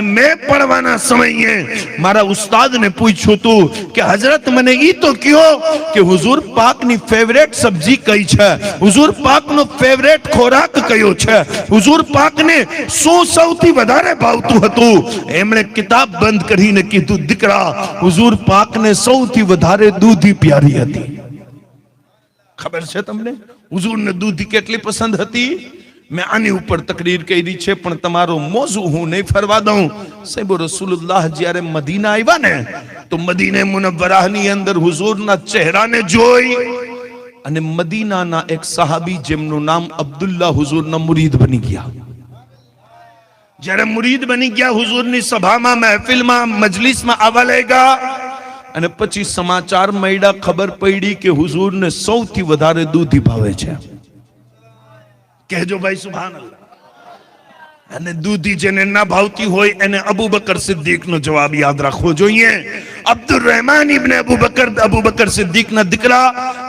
મેં પડવાના સમયે મારા ઉસ્તાદને પૂછ્યું હતું કે હજરત મને ઈ તો કયો કે હુઝુર ફેવરેટ સબ્જી કઈ છે? હુઝુર ફેવરેટ ખોરાક કયો છે? હુઝુર શું સૌથી વધારે ભાવતું હતું. એમણે કિતાબ બંધ કરીને કીધું, દીકરા, હુઝુર પાકને સૌથી વધારે દૂધી પ્યારી હતી. ખબર છે તમને? હુઝુરને દૂધી કેટલી પસંદ હતી? મેં આની ઉપર તકરીર કરી છે, પણ તમારો મોજું હું નહીં ફરવા દઉં. સાહેબ રસુલ્લાહ જ્યારે મદીના આવ્યા ને, તો મદીને મુનવ્વરાહની અંદર હુઝુરના ચહેરાને જોઈ અને મદીનાના એક સાહાબી જેમનું નામ અબ્દુલ્લા હુઝુરના મુરીદ બની ગયા. જ્યારે મુરીદ બની ગયા, હુઝુરની સભામાં, મહેફિલમાં, મજલિસમાં આવવા લાગ્યા અને પછી સમાચાર મળ્યા, ખબર પડી કે હુઝુરને સૌથી વધારે દૂધી ભાવે છે. કહેજો ભાઈ સુભાન અને દૂધી જેને ના ભાવતી હોય, એને અબુ બકર સિદ્દીક નો જવાબ યાદ રાખવો જોઈએ. અબ્દુલ રહેમાન ઇબને અબુ બકર અબુ બકર સિદ્દીક ના દીકરા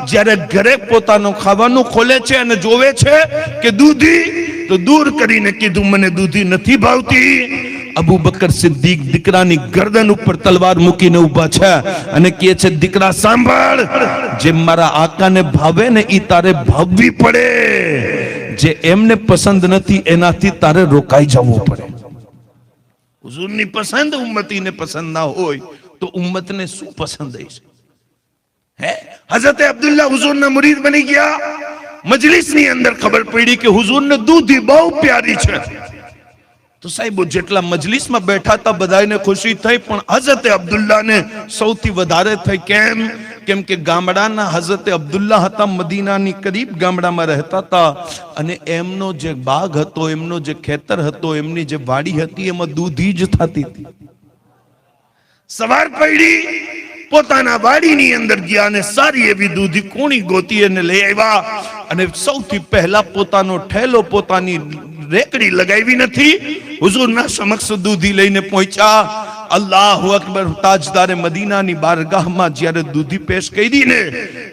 જ્યારે ઘરે પોતાનું ખાવાનું ખોલે છે અને જોવે છે કે દૂધી, તો દૂર કરીને કીધું, મને દૂધી નથી ભાવતી. અબુ બકર સિદ્દીક દીકરાની ગરદન ઉપર તલવાર મૂકીને ઊભા છે અને કહે છે, દીકરા, સાંભળ. જે મારા આકાને ભાવે ને ઈ તારે ભાવવી પડે. જે એમને પસંદ નથી, એનાથી તારે રોકાઈ જવું પડે. હુઝુરની પસંદ ઉમ્મતીને પસંદ ના હોય તો ઉમ્મતને શું પસંદ હશે? હે? હઝરત અબ્દુલ્લા હુઝુરના મુરીદ બની ગયા. મજલિસની અંદર ખબર પડી કે હુઝુરને દૂધી બહુ પ્યારી છે. તો સાહેબો જેટલા મજલિસમાં બેઠા હતા બધાને ખુશી થઈ, પણ હઝરતે અબ્દુલ્લાને સૌથી વધારે થઈ. કેમ? કેમ કે ગામડાના હઝરતે અબ્દુલ્લા હતા, મદીનાની કરીબ ગામડામાં રહેતા હતા. અને એમનો જે બાગ હતો, એમનો જે ખેતર હતો, એમની જે વાડી હતી, એમાં દૂધી જ થતી હતી. સવાર પડી, પોતાના વાડીની અંદર ગયા અને સારી એવી દૂધી કોણી ગોતી અને લઈ આવ્યા. અને સૌથી પહેલા પોતાનો ઠેલો પોતાની રેકડી લગાવી નથી? હુઝુરના સમક્ષ દૂધી લઈને પહોંચ્યા. અલ્લાહુ અકબર તાજદારે મદીનાની બારગાહમાં જ્યારે દૂધી પેશ કરી ને,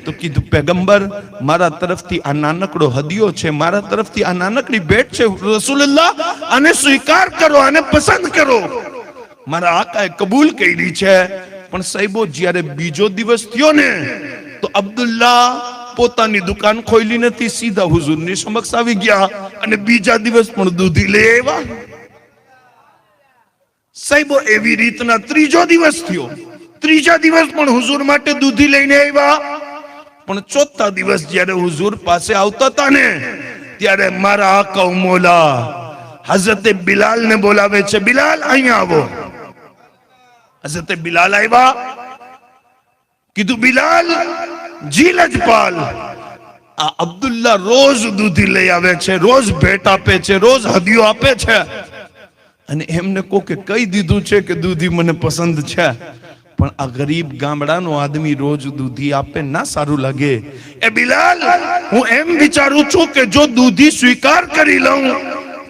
તો કીધું, પેગંબર, મારા તરફથી આ નાનકડો હદિયો છે, મારા તરફથી આ નાનકડી ભેટ છે, રસૂલુલ્લાહ, આને સ્વીકાર કરો, આને પસંદ કરો. મારા આકાએ કબૂલ કરી છે. પણ સાહેબો, જ્યારે બીજો દિવસ થયો ને, તો અબ્દુલ્લા પોતાની દુકાન ખોલી નથી, સીધા હુઝુરની સમક્ષ આવી ગયા અને બીજા દિવસ પણ દૂધી લઈ આવ્યા. સાહેબો, એવી રીતના ત્રીજો દિવસ થયો. ત્રીજા દિવસ પણ હુઝુર માટે દૂધી લઈને આવ્યા. પણ ચોથા દિવસ જ્યારે હુઝુર પાસે આવતા હતા ને, ત્યારે મારા આકા મોલા હઝરતે બિલાલ ને બોલાવે છે, બિલાલ, અહીંયા આવો. હઝરતે બિલાલ આવ્યા. કીધું, બિલાલ જી લજપાલ આ અબ્દુલ્લા રોજ દૂધી લઈ આવે છે, રોજ ભેટ આપે છે, રોજ હદિયો આપે છે. અને એમને કહો કે કહી દીધું છે કે દૂધી મને પસંદ છે. પણ આ ગરીબ ગામડાનો આદમી રોજ દૂધી આપે ના સારું લાગે. એ બિલાલ, હું એમ વિચારું છું કે જો દૂધી સ્વીકાર કરી લઉં,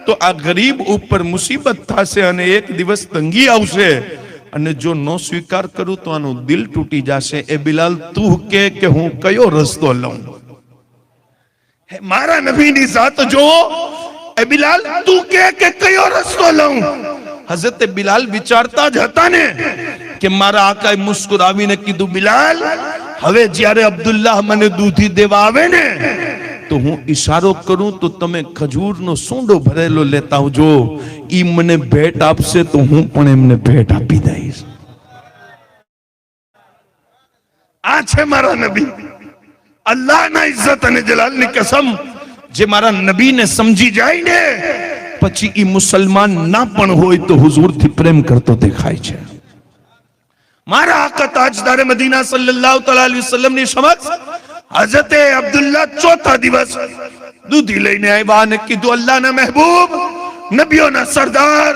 તો આ ગરીબ ઉપર મુસીબત થશે અને એક દિવસ તંગી આવશે. અને જો ન સ્વીકાર કરું તો આનું દિલ તૂટી જશે. એ બિલાલ, તું કે કે હું કયો રસ્તો લઉં? મારા નબીની જાત જો એ બિલાલ, તું કે કે કયો રસ્તો લઉં? હઝરત બિલાલ વિચારતા જ હતા ને કે મારા આકાએ મુસ્કુરાવીને કીધું, બિલાલ, હવે જ્યારે અબ્દુલ્લાહ મને દૂધી દેવા આવે ને તો હું ઈશારો કરું તો તમે ખજૂરનો સૂંડો ભરેલો લેતા આવજો. ઈ મને ભેટ આપશે તો હું પણ એમને ભેટ આપી દઈશ. આ છે મારા નબી. અલ્લાહના ઇઝ્ઝત અને જલાલની કસમ જે મારા નબીને સમજી જાય ને, પછી ઈ મુસલમાન ના પણ હોય તો હુઝુરથી પ્રેમ કરતો દેખાય છે. મારા આકા તાજદારે મદીના સલ્લલ્લાહુ તઆલા અલૈહિ વસલ્લમની સમક્ષ હઝરતે અબ્દુલ્લા ચોથા દિવસ દૂધી લઈને આવ્યા અને કીધું અલ્લાહના મહેબૂબ નબીઓના સરદાર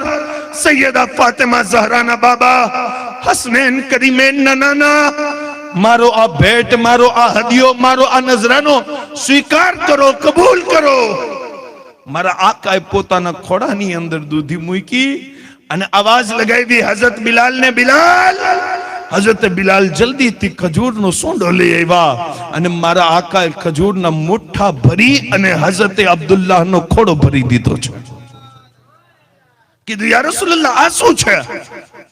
સૈયદા ફાતિમા ઝહરાના બાબા હસનૈન કરીમૈન ના નાના મારો આ ભેટ મારો આ હદિયો મારો આ નજરાનો સ્વીકાર કરો કબૂલ કરો મારા આકાએ પોતાના ખોડાની અંદર દૂધી મૂકી અને અવાજ લગાવી હઝરત બિલાલ ને બિલાલ હઝરત બિલાલ જલ્દીથી ખજૂરનો સોંડો લઈ આવ્યા અને મારા આકાએ ખજૂરના મુઠ્ઠા ભરી અને હઝરતે અબ્દુલ્લાહનો ખોડો ભરી દીધો છે કીધું યા રસુલ્લાહ આ શું છે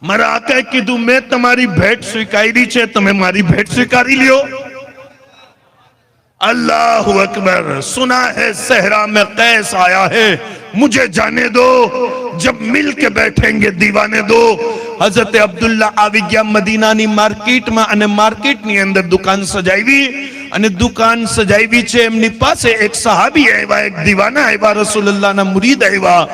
મારા આકાએ કીધું મેં તમારી ભેટ સ્વીકારી છે તમે મારી ભેટ સ્વીકારી લ્યો अल्लाह अकबर सुना है सहरा में कैस आया है मुझे जाने दो जब मिल के बैठेंगे दीवाने दो હઝરત અબ્દુલ્લા આવી ગયા મદીનાની માર્કેટમાં અને માર્કેટની અંદર દુકાન સજાવી અને દુકાન સજાવી છે. એમની પાસે એક સહાબી આવ્યા, એક દીવાના આવ્યા, રસૂલુલ્લાહના મુરીદ આવ્યા.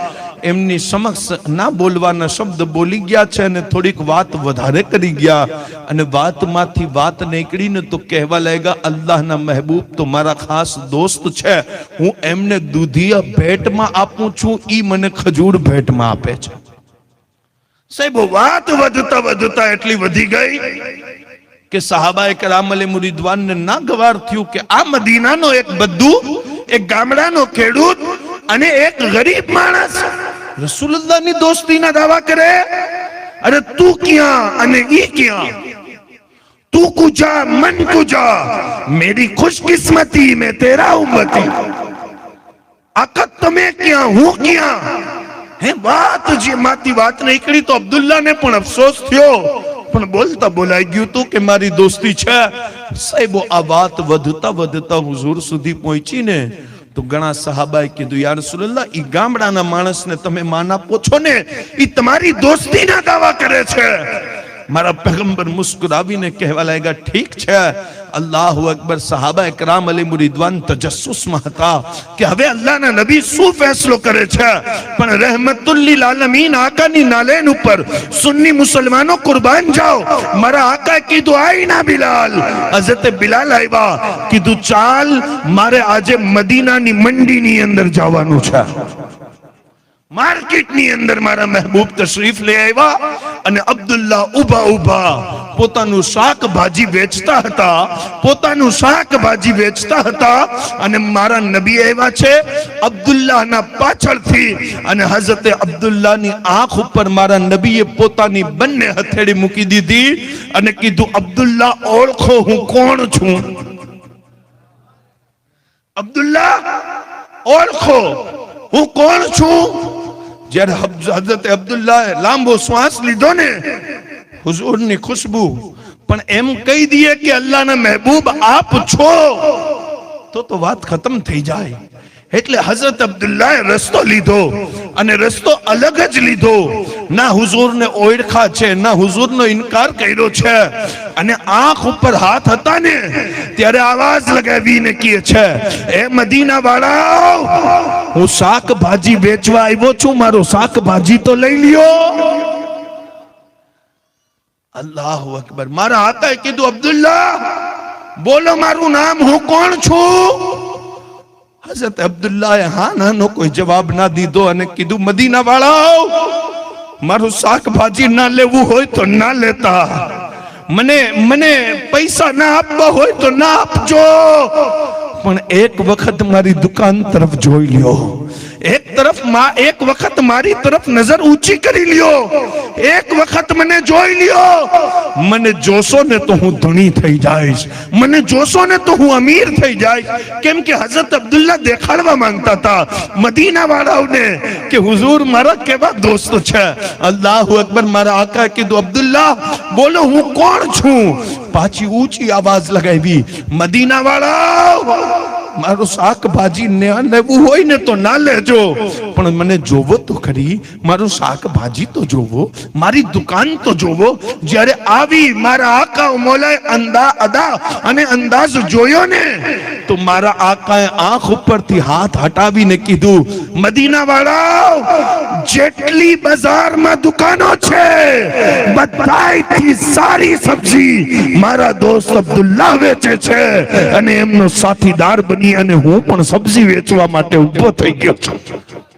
એમની સમક્ષ ના બોલવાના શબ્દ બોલી ગયા છે અને થોડીક વાત વધારે કરી ગયા. અને વાતમાંથી વાત નીકળીને તો કહેવા લાગ્યા, અલ્લાહના મહેબૂબ તો મારા ખાસ દોસ્ત છે. હું એમને દૂધિયા ભેટમાં આપું છું. એ મને ખજૂર ભેટમાં આપે છે. સાહેબ વાત વધતા વધતા એટલી વધી ગઈ કે સાહાબાએ કરામ અલી ના ગવાર થયું કે આ મદીનાનો એક બધું, એક ગામડાનો ખેડૂત અને એક ગરીબ માણસ રસુલ્લાહની દોસ્તીના દાવા કરે. અરે તું ક્યાં અને ઈ ક્યાં? તું કુજા, મન કુજા? મેરી ખુશકિસ્મતી મેં તેરા ઉમ્મતી આખત તમે ક્યાં, હું ક્યાં? હે, વાત જે માતી વાત નીકળી તો અબ્દુલ્લાને પણ અફસોસ થયો. પણ બોલતા બોલાઈ ગયું તું કે મારી દોસ્તી છે. સાહેબો, આ વાત વધતા વધતા હુઝુર સુધી પહોંચીને તો ઘણા સહાબાએ કીધું યાર રસૂલુલ્લાહ, ઈ ગામડાના માણસને તમે માન આપો છો ને? ઈ તમારી દોસ્તીના દાવા કરે છે. મારા પેગંબર મુસ્કુરાવીને કહેવા લાગ્યા, ઠીક છે અલ્લાહુ અકબર સહાબા એકરામ અલી મુરીદવાન તજસ્સુસમાં હતા કે હવે અલ્લાહના નબી શું ફેસલો કરે છે પણ રહેમતુલ લીલ આલમીન આકાની નાલેન ઉપર સુન્ની મુસલમાનો કુરબાન જાઓ મારા આકાએ કીધું આઈ ના બિલાલ હઝરત બિલાલ આવ્યા કીધું ચાલ મારે આજે મદીનાની મંડીની અંદર જવાનું છે માર્કેટની અંદર મારા મહેબૂબ તશરીફ લઈ આવ્યા અને અબ્દુલ્લા ઊભા ઊભા પોતાનું શાકભાજી વેચતા હતા, પોતાનું શાકભાજી વેચતા હતા અને મારા નબી આવ્યા છે અબ્દુલ્લાના પાછળથી અને હઝરતે અબ્દુલ્લાની આંખ ઉપર મારા નબીએ પોતાની બંને હથેળી મૂકી દીધી અને કીધું, અબ્દુલ્લા, ઓળખો હું કોણ છું? અબ્દુલ્લા, ઓળખો હું કોણ છું? જ્યારે હબ- હઝરત અબ્દુલ્લા લાંબો શ્વાસ લીધો ને હુઝુરની ખુશ્બુ પણ એમ કહી દઈએ કે અલ્લાહના મહેબૂબ આપ છો તો તો વાત ખતમ થઈ જાય એટલે હઝરત અબ્દુલ્લાએ રસ્તો લીધો અને રસ્તો અલગ જ લીધો. ના હુઝુરને ઓળખા છે, ના હુઝુરનો ઇનકાર કર્યો છે. અને આંખ ઉપર હાથ હતા ને, ત્યારે આવાજ લગાવીને કહે છે, એ મદીના વાળા હું શાકભાજી વેચવા આવ્યો છું, મારો શાકભાજી તો લઈ લ્યો. અલ્લાહ અકબર. મારા હાથે કીધું અબ્દુલ્લા બોલો, મારું નામ હું કોણ છું? હઝરત અબ્દુલ્લાએ હા, નાનો, કોઈ જવાબ ના દીધો અને કીધું મદીના વાળાઓ મારું શાકભાજી ના લેવું હોય તો ના લેતા. મને મને પૈસા ના આપવા હોય તો ના આપજો. પણ એક વખત મારી દુકાન તરફ જોઈ લ્યો. એક તરફમાં એક વખત મારી તરફ નજર ઊંચી કરી લ્યો. એક વખત મને જોઈ લ્યો. મને જોશો ને તો હું ધણી થઈ જઈશ. મને જોશો ને તો હું અમીર થઈ જઈશ. કેમ કે હઝરત અબ્દુલ્લા દેખાડવા માંગતા હતા મદીના વાળાઓને કે હુઝુર મારા કેવા દોસ્ત છે? અલ્લાહુ અકબર મારા આકા કીધું, અબ્દુલ્લા, બોલો હું કોણ છું? પાછી ઊંચી આવાજ લગાવી. મદીના વાળા મારું શાકભાજી ને લેવું હોય ને તો ના લેજો. પણ મને જોવો તો ખરી, મારું શાકભાજી તો જોવો, મારી દુકાન તો જોવો. જ્યારે આવી મારા આકા મોલાએ અંદા અદા અને અંદાજ જોયો ને, તો મારા આકાએ આંખ ઉપરથી હાથ હટાવીને કીધું મદીના વાળા જેટલી બજારમાં દુકાનો છે, બધાયથી સારી સબ્જી મારા દોસ્ત અબ્દુલ્લા વેચે છે અને એમનો સાથીદાર બની અને હું પણ સબ્જી વેચવા માટે ઊભો થઈ ગયો છું.